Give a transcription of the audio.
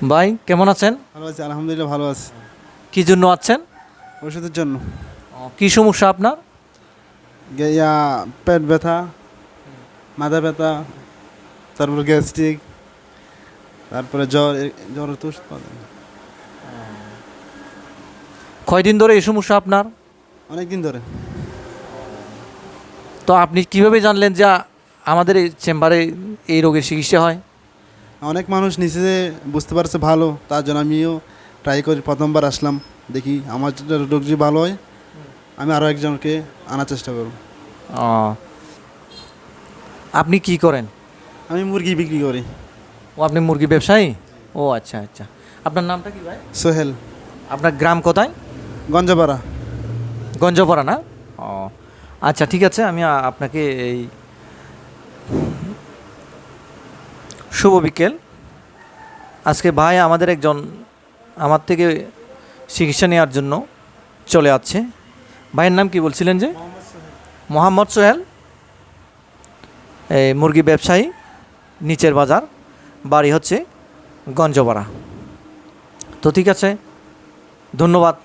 ভাই কেমন আছেন? ভালো আছি আলহামদুলিল্লাহ ভালো আছি। কি জন্য আছেন? ওষুধের জন্য। কি সমস্যা আপনার? ইয়া পেট ব্যথা মাথা ব্যথা তারপর গ্যাস্ট্রিক তারপরে জ্বর জ্বর তো ওষুধ পাওয়া যায় কয়দিন ধরে এই সমস্যা আপনার? অনেক দিন ধরে। তো আপনি কীভাবে জানলেন যে আমাদের এই চেম্বারে এই রোগের চিকিৎসা হয়? অনেক মানুষ নিচে যে বুঝতে পারছে ভালো তার জন্য আমিও ট্রাই করি প্রথমবার আসলাম দেখি আমার রোগ যদি ভালো হয় আমি আরও একজনকে আনার চেষ্টা করব। আপনি কি করেন? আমি মুরগি বিক্রি করি। ও আপনি মুরগি ব্যবসায়ী? ও আচ্ছা আচ্ছা। আপনার নামটা কি ভাই? সোহেল। আপনার গ্রাম কোথায়? গঞ্জপাড়া। গঞ্জপাড়া না? ও আচ্ছা ঠিক আছে আমি আপনাকে এই শুভ বিকেল। আজকে ভাই আমাদের একজন আমার থেকে চিকিৎসা নেওয়ার জন্য চলে আসছে। ভাইয়ের নাম কি বলছিলেন যে? মোহাম্মদ সোহেল। এই মুরগি ব্যবসায়ী, নিচের বাজার, বাড়ি হচ্ছে গঞ্জপাড়া। তো ঠিক আছে, ধন্যবাদ।